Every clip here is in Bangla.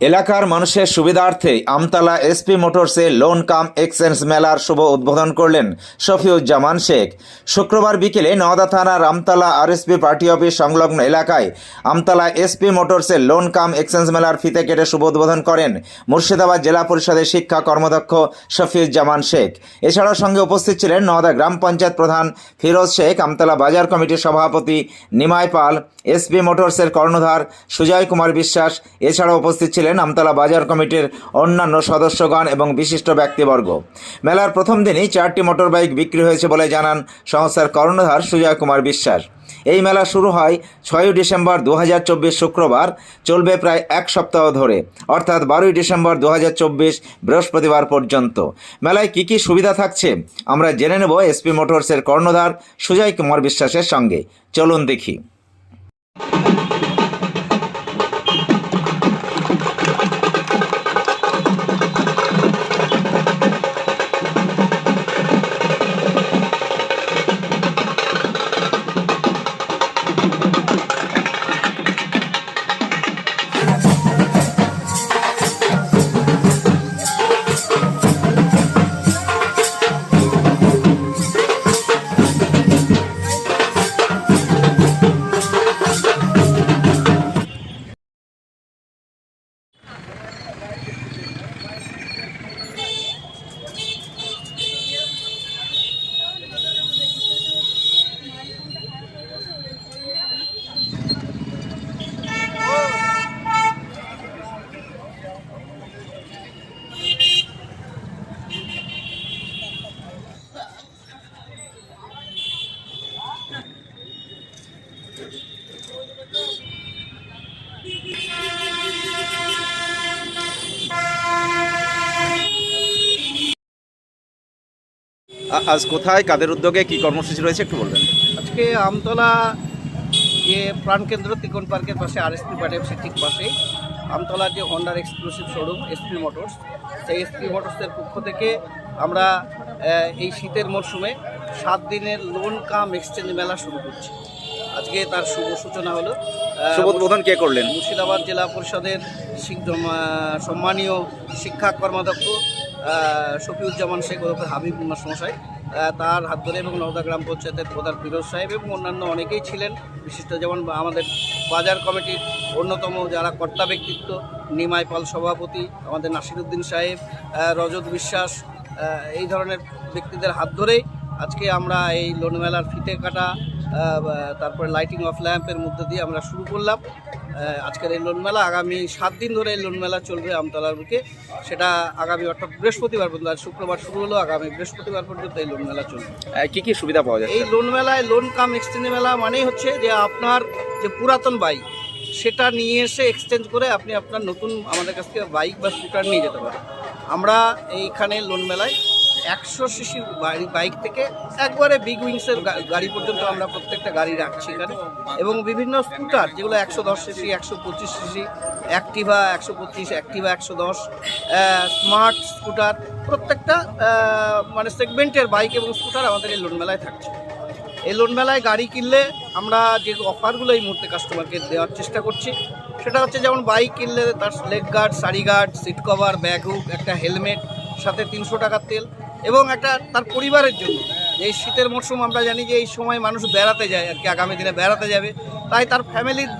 এলাকার মানুষের সুবিধার্থে আমতলা এসপি মোটরসে লোন কাম এক্সচেঞ্জ মেলার শুভ উদ্বোধন করলেন শফিউজ্জামান শেখ। শুক্রবার বিকেলে নওদা থানার আমতলা আরএসপি পার্টি অফিস সংলগ্ন এলাকায় আমতলা এসপি মোটরসের লোন কাম এক্সচেঞ্জ মেলার ফিতে কেটে শুভ উদ্বোধন করেন মুর্শিদাবাদ জেলা পরিষদের শিক্ষা কর্মদক্ষ শফিউজ্জামান শেখ। এছাড়াও সঙ্গে উপস্থিত ছিলেন নওদা গ্রাম পঞ্চায়েত প্রধান ফিরোজ শেখ, আমতলা বাজার কমিটির সভাপতি নিমাই পাল, এসপি মোটরসের কর্ণধার সুজয় কুমার বিশ্বাস, এছাড়াও উপস্থিত ছিলেন আমতলা বাজার কমিটির অন্যান্য সদস্যগণ এবং বিশিষ্ট ব্যক্তিবর্গ। মেলার প্রথম দিনই চারটি মোটর বাইক বিক্রি হয়েছে বলে জানান সংস্থার কর্ণধার সুজয় কুমার বিশ্বাস। এই মেলা শুরু হয় ছয়ই ডিসেম্বর দু হাজার চব্বিশ শুক্রবার, চলবে প্রায় এক সপ্তাহ ধরে, অর্থাৎ বারোই ডিসেম্বর দু হাজার চব্বিশ বৃহস্পতিবার পর্যন্ত। মেলায় কি কি সুবিধা থাকছে? আমরা জেনে নেব এসপি মোটরসের কর্ণধার সুজয় কুমার বিশ্বাসের সঙ্গে। চলুন দেখি। আজ কোথায় কাদের উদ্যোগে কি কর্মসূচি রয়েছে একটু বলবেন। আজকে আমতলা যে প্রাণকেন্দ্র তিকন পার্কের পাশে আরএসপি পার্টি অফিসের ঠিক পাশে আমতলার যে হন্ডার এক্সক্লুসিভ শোরুম এসপি মোটরস সেই এসপি মোটরসের পক্ষ থেকে আমরা এই শীতের মরশুমে সাত দিনের লোন কাম এক্সচেঞ্জ মেলা শুরু করছি। আজকে তার শুভ সূচনা হলো শুভ উদ্বোধন কে করলেন? মুর্শিদাবাদ জেলা পরিষদের সম্মানীয় শিক্ষা কর্মাধ্যক্ষ শফিউজ্জামান শেখ ওরফে হাবিব মশাই তার হাত ধরে এবং নওদা গ্রাম পঞ্চায়েতের প্রধান ফিরোজ সাহেব এবং অন্যান্য অনেকেই ছিলেন। বিশিষ্ট যেমন আমাদের বাজার কমিটির অন্যতম যারা কর্তা ব্যক্তিত্ব, নিমাই পাল সভাপতি, আমাদের নাসিরুদ্দিন সাহেব রজত বিশ্বাস এই ধরনের ব্যক্তিদের হাত ধরেই আজকে আমরা এই লোন মেলার ফিতে কাটা তারপরে লাইটিং অফ ল্যাম্পের মধ্যে দিয়ে আমরা শুরু করলাম। আজকের এই লোন মেলা আগামী সাত দিন ধরে এই লোন মেলা চলবে আমতলার বুকে। সেটা আগামী অর্থাৎ বৃহস্পতিবার পর্যন্ত আর শুক্রবার শুরু হলো আগামী বৃহস্পতিবার পর্যন্ত এই লোন মেলা চলবে। কী কি সুবিধা পাওয়া যায় এই লোন মেলায় লোন কাম এক্সচেঞ্জ মেলা মানেই হচ্ছে যে আপনার যে পুরাতন বাইক সেটা নিয়ে এসে এক্সচেঞ্জ করে আপনি আপনার নতুন আমাদের কাছ থেকে বাইক বা স্কুটার নিয়ে যেতে পারেন। আমরা এইখানে লোন মেলায় একশো সিসি বাইক থেকে একবারে বিগ উইংসের গাড়ি পর্যন্ত আমরা প্রত্যেকটা গাড়ি রাখছি এখানে। এবং বিভিন্ন স্কুটার যেগুলো একশো দশ সিসি, একশো পঁচিশ সিসি অ্যাক্টিভা একশো পঁচিশ অ্যাক্টিভা একশো দশ স্মার্ট স্কুটার প্রত্যেকটা মানে সেগমেন্টের বাইক এবং স্কুটার আমাদের এই লোন মেলায় থাকছে। এই লোন মেলায় গাড়ি কিনলে আমরা যে অফারগুলো এই মুহূর্তে কাস্টমারকে দেওয়ার চেষ্টা করছি, সেটা হচ্ছে যেমন বাইক কিনলে তার leg guard sari guard seat cover bag hook একটা হেলমেট সাথে তিনশো টাকার তেল এবং একটা তার পরিবারের জন্য। এই শীতের মরশুম, আমরা জানি যে এই সময় মানুষ বেড়াতে যায় আর কি, আগামী দিনে বেড়াতে যাবে। তাই তার ফ্যামিলির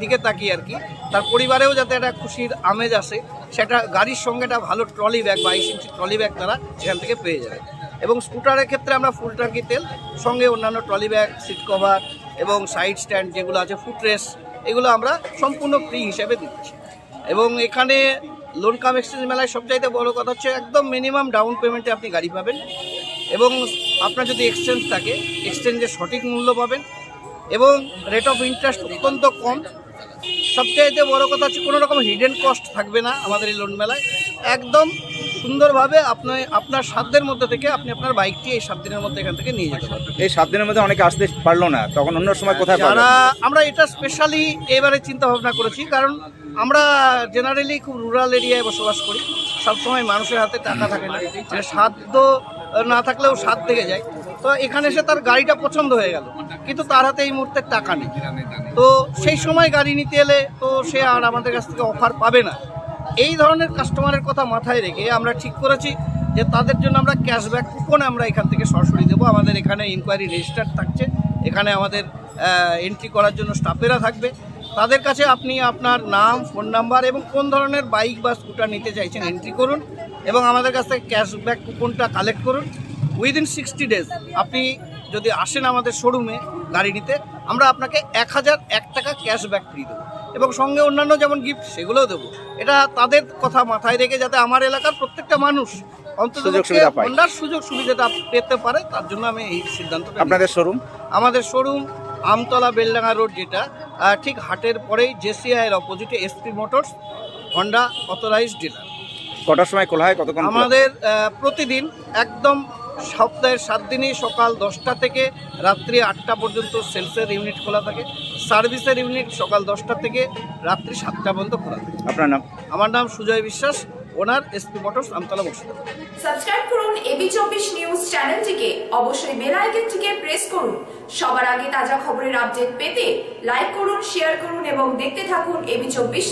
দিকে তাকিয়ে আর কি, তার পরিবারেও যাতে একটা খুশির আমেজ আসে, সেটা গাড়ির সঙ্গে একটা ভালো ট্রলি ব্যাগ বাইশ ইঞ্চি ট্রলি ব্যাগ তারা এখান থেকে পেয়ে যাবে। এবং স্কুটারের ক্ষেত্রে আমরা ফুল ট্যাঙ্কি তেল, সঙ্গে অন্যান্য ট্রলি ব্যাগ, সিট কভার এবং সাইড স্ট্যান্ড যেগুলো আছে, ফুটরেস, এগুলো আমরা সম্পূর্ণ ফ্রি হিসেবে দিচ্ছি। এবং এখানে লোন কাম এক্সচেঞ্জ মেলায় সবচাইতে বড় কথা হচ্ছে একদম মিনিমাম ডাউন পেমেন্টে আপনি গাড়ি পাবেন এবং আপনার যদি এক্সচেঞ্জ থাকে এক্সচেঞ্জের সঠিক মূল্য পাবেন এবং রেট অফ ইন্টারেস্ট অত্যন্ত কম। সবচাইতে বড় কথা হচ্ছে কোনো রকম হিডেন কস্ট থাকবে না আমাদের এই লোন মেলায়। একদম সুন্দরভাবে আপনার আপনার সাধ্যের মধ্যে থেকে আপনি আপনার বাইকটি এই সাত দিনের মধ্যে এখান থেকে নিয়ে যেতে পারবেন। এই সাত দিনের মধ্যে অনেকে আসতে পারল না তখন অন্য সময় কোথায় যারা আমরা এটা স্পেশালি এবারে চিন্তা ভাবনা করেছি কারণ আমরা জেনারেলি খুব রুরাল এরিয়ায় বসবাস করি। সবসময় মানুষের হাতে টাকা থাকে না। মানে সাধ্য না থাকলেও স্বাদ থেকে যায়। তো এখানে এসে তার গাড়িটা পছন্দ হয়ে গেল। কিন্তু তার হাতে এই মুহূর্তে টাকা নেই। তো সেই সময় গাড়ি নিতে এলে তো সে আর আমাদের কাছ থেকে অফার পাবে না। এই ধরনের কাস্টমারের কথা মাথায় রেখে আমরা ঠিক করেছি যে তাদের জন্য আমরা ক্যাশব্যাক কুপন আমরা এখান থেকে সরাসরি দেবো। আমাদের এখানে ইনকোয়ারি রেজিস্টার থাকছে। এখানে আমাদের এন্ট্রি করার জন্য স্টাফেরা থাকবে। তাদের কাছে আপনি আপনার নাম ফোন নাম্বার এবং কোন ধরনের বাইক বা স্কুটার নিতে চাইছেন এন্ট্রি করুন এবং আমাদের কাছ থেকে ক্যাশব্যাক কুপনটা কালেক্ট করুন। উইদিন সিক্সটি ডেজ আপনি যদি আসেন আমাদের শোরুমে গাড়ি নিতে আমরা আপনাকে এক হাজার এক টাকা ক্যাশব্যাক ফ্রি দেবো এবং সঙ্গে অন্যান্য যেমন গিফট সেগুলোও দেবো। এটা তাদের কথা মাথায় রেখে যাতে আমার এলাকার প্রত্যেকটা মানুষ অন্তত সুযোগ। হন্ডার সুবিধাটা পেতে পারে তার জন্য আমি এই সিদ্ধান্ত আপনাদের শোরুম আমাদের শোরুম আমতলা বেলডাঙ্গা রোড যেটা ঠিক হাটের পরেই জেসিআই এর অপোজিটে SP motors Honda authorise dealer কটার সময় খোলা হয়? কতক্ষণ আমাদের প্রতিদিন একদম সপ্তাহের সাত দিনই সকাল দশটা থেকে রাত্রি আটটা পর্যন্ত সেলসের ইউনিট খোলা থাকে। সার্ভিসের ইউনিট সকাল দশটা থেকে রাত্রি সাতটা পর্যন্ত খোলা থাকে। আপনার নাম? আমার নাম Sujay Biswas. Owner SP motors Amtala Murshidabad. Subscribe করুন এবি চব্বিশ নিউজ চ্যানেলটিকে। অবশ্যই বেল আইকনটিকে প্রেস করুন। সবার আগে তাজা খবরের আপডেট পেতে লাইক করুন, শেয়ার করুন এবং দেখতে থাকুন এবি চব্বিশ